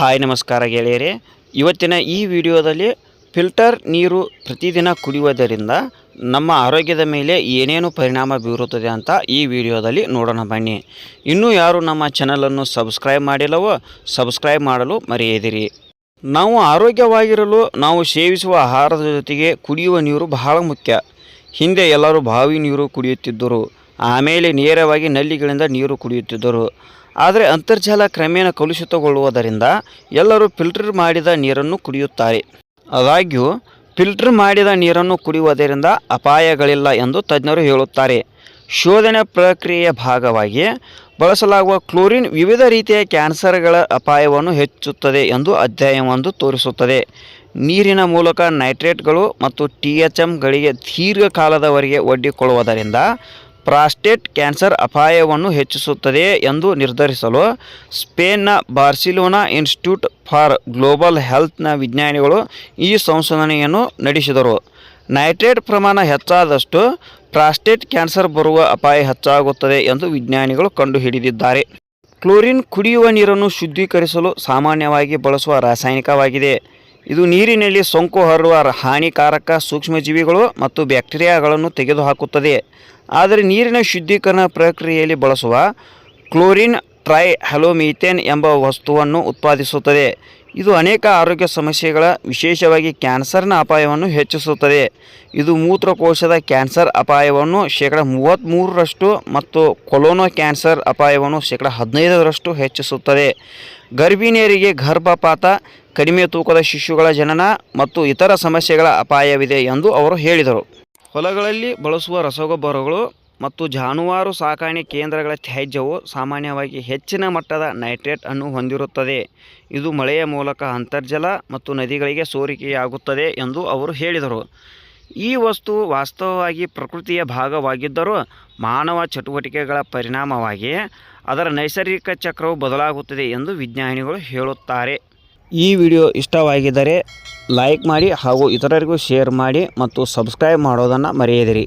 Hi ನಮಸ್ಕಾರ ಗೆಳೆಯರೆ. ಇವತ್ತಿನ ಈ ವಿಡಿಯೋದಲ್ಲಿ ಫಿಲ್ಟರ್ ನೀರು ಪ್ರತಿದಿನ ಕುಡಿಯುವುದರಿಂದ ನಮ್ಮ ಆರೋಗ್ಯದ ಮೇಲೆ ಏನೇನು ಪರಿಣಾಮ ಬೀರುತ್ತದೆ ಅಂತ ಈ ವಿಡಿಯೋದಲ್ಲಿ ನೋಡೋಣ ಬನ್ನಿ. ಇನ್ನೂ ಯಾರು ನಮ್ಮ ಚಾನಲನ್ನು ಸಬ್ಸ್ಕ್ರೈಬ್ ಮಾಡಿಲ್ಲವೋ ಸಬ್ಸ್ಕ್ರೈಬ್ ಮಾಡಲು ಮರೆಯದಿರಿ. ನಾವು ಆರೋಗ್ಯವಾಗಿರಲು ನಾವು ಸೇವಿಸುವ ಆಹಾರದ ಜೊತೆಗೆ ಕುಡಿಯುವ ನೀರು ಬಹಳ ಮುಖ್ಯ. ಹಿಂದೆ ಎಲ್ಲರೂ ಬಾವಿ ನೀರು ಕುಡಿಯುತ್ತಿದ್ದರು. ಆಮೇಲೆ ನೇರವಾಗಿ ನಲ್ಲಿಗಳಿಂದ ನೀರು ಕುಡಿಯುತ್ತಿದ್ದರು. ಆದರೆ ಅಂತರ್ಜಲ ಕ್ರಮೇಣ ಕಲುಷಿತಗೊಳ್ಳುವುದರಿಂದ ಎಲ್ಲರೂ ಫಿಲ್ಟರ್ ಮಾಡಿದ ನೀರನ್ನು ಕುಡಿಯುತ್ತಾರೆ. ಆದಾಗ್ಯೂ, ಫಿಲ್ಟರ್ ಮಾಡಿದ ನೀರನ್ನು ಕುಡಿಯುವುದರಿಂದ ಅಪಾಯಗಳಿಲ್ಲ ಎಂದು ತಜ್ಞರು ಹೇಳುತ್ತಾರೆ. ಶೋಧನೆ ಪ್ರಕ್ರಿಯೆಯ ಭಾಗವಾಗಿ ಬಳಸಲಾಗುವ ಕ್ಲೋರಿನ್ ವಿವಿಧ ರೀತಿಯ ಕ್ಯಾನ್ಸರ್ಗಳ ಅಪಾಯವನ್ನು ಹೆಚ್ಚುತ್ತದೆ ಎಂದು ಅಧ್ಯಯನವೊಂದು ತೋರಿಸುತ್ತದೆ. ನೀರಿನ ಮೂಲಕ ನೈಟ್ರೇಟ್ಗಳು ಮತ್ತು ಟಿ ಎಚ್ ಎಮ್ಗಳಿಗೆ ದೀರ್ಘಕಾಲದವರೆಗೆ ಒಡ್ಡಿಕೊಳ್ಳುವುದರಿಂದ ಪ್ರಾಸ್ಟೇಟ್ ಕ್ಯಾನ್ಸರ್ ಅಪಾಯವನ್ನು ಹೆಚ್ಚಿಸುತ್ತದೆ ಎಂದು ನಿರ್ಧರಿಸಲು ಸ್ಪೇನ್ನ ಬಾರ್ಸಿಲೋನಾ ಇನ್ಸ್ಟಿಟ್ಯೂಟ್ ಫಾರ್ ಗ್ಲೋಬಲ್ ಹೆಲ್ತ್ನ ವಿಜ್ಞಾನಿಗಳು ಈ ಸಂಶೋಧನೆಯನ್ನು ನಡೆಸಿದರು. ನೈಟ್ರೇಟ್ ಪ್ರಮಾಣ ಹೆಚ್ಚಾದಷ್ಟು ಪ್ರಾಸ್ಟೇಟ್ ಕ್ಯಾನ್ಸರ್ ಬರುವ ಅಪಾಯ ಹೆಚ್ಚಾಗುತ್ತದೆ ಎಂದು ವಿಜ್ಞಾನಿಗಳು ಕಂಡುಹಿಡಿದಿದ್ದಾರೆ. ಕ್ಲೋರಿನ್ ಕುಡಿಯುವ ನೀರನ್ನು ಶುದ್ಧೀಕರಿಸಲು ಸಾಮಾನ್ಯವಾಗಿ ಬಳಸುವ ರಾಸಾಯನಿಕವಾಗಿದೆ. ಇದು ನೀರಿನಲ್ಲಿ ಸೋಂಕು ಹರಡುವ ಹಾನಿಕಾರಕ ಸೂಕ್ಷ್ಮಜೀವಿಗಳು ಮತ್ತು ಬ್ಯಾಕ್ಟೀರಿಯಾಗಳನ್ನು ತೆಗೆದುಹಾಕುತ್ತದೆ. ಆದರೆ ನೀರಿನ ಶುದ್ಧೀಕರಣ ಪ್ರಕ್ರಿಯೆಯಲ್ಲಿ ಬಳಸುವ ಕ್ಲೋರಿನ್ ಟ್ರೈ ಹಲೋಮೀಥೇನ್ ಎಂಬ ವಸ್ತುವನ್ನು ಉತ್ಪಾದಿಸುತ್ತದೆ. ಇದು ಅನೇಕ ಆರೋಗ್ಯ ಸಮಸ್ಯೆಗಳ, ವಿಶೇಷವಾಗಿ ಕ್ಯಾನ್ಸರ್ನ ಅಪಾಯವನ್ನು ಹೆಚ್ಚಿಸುತ್ತದೆ. ಇದು ಮೂತ್ರಕೋಶದ ಕ್ಯಾನ್ಸರ್ ಅಪಾಯವನ್ನು ಶೇಕಡ ಮೂವತ್ತ್ಮೂರರಷ್ಟು ಮತ್ತು ಕೊಲೋನೋ ಕ್ಯಾನ್ಸರ್ ಅಪಾಯವನ್ನು ಶೇಕಡ ಹದಿನೈದರಷ್ಟು ಹೆಚ್ಚಿಸುತ್ತದೆ. ಗರ್ಭಿಣಿಯರಿಗೆ ಗರ್ಭಪಾತ, ಕಡಿಮೆ ತೂಕದ ಶಿಶುಗಳ ಜನನ ಮತ್ತು ಇತರ ಸಮಸ್ಯೆಗಳ ಅಪಾಯವಿದೆ ಎಂದು ಅವರು ಹೇಳಿದರು. ಹೊಲಗಳಲ್ಲಿ ಬಳಸುವ ರಸಗೊಬ್ಬರಗಳು ಮತ್ತು ಜಾನುವಾರು ಸಾಕಾಣೆ ಕೇಂದ್ರಗಳ ತ್ಯಾಜ್ಯವು ಸಾಮಾನ್ಯವಾಗಿ ಹೆಚ್ಚಿನ ಮಟ್ಟದ ನೈಟ್ರೇಟ್ ಅನ್ನು ಹೊಂದಿರುತ್ತದೆ. ಇದು ಮಳೆಯ ಮೂಲಕ ಅಂತರ್ಜಲ ಮತ್ತು ನದಿಗಳಿಗೆ ಸೋರಿಕೆಯಾಗುತ್ತದೆ ಎಂದು ಅವರು ಹೇಳಿದರು. ಈ ವಸ್ತು ವಾಸ್ತವವಾಗಿ ಪ್ರಕೃತಿಯ ಭಾಗವಾಗಿದ್ದರೂ ಮಾನವ ಚಟುವಟಿಕೆಗಳ ಪರಿಣಾಮವಾಗಿ ಅದರ ನೈಸರ್ಗಿಕ ಚಕ್ರವು ಬದಲಾಗುತ್ತದೆ ಎಂದು ವಿಜ್ಞಾನಿಗಳು ಹೇಳುತ್ತಾರೆ. ಈ ವಿಡಿಯೋ ಇಷ್ಟವಾಗಿದ್ದರೆ ಲೈಕ್ ಮಾಡಿ ಹಾಗೂ ಇತರರಿಗೂ ಶೇರ್ ಮಾಡಿ ಮತ್ತು ಸಬ್ಸ್ಕ್ರೈಬ್ ಮಾಡೋದನ್ನು ಮರೆಯದಿರಿ.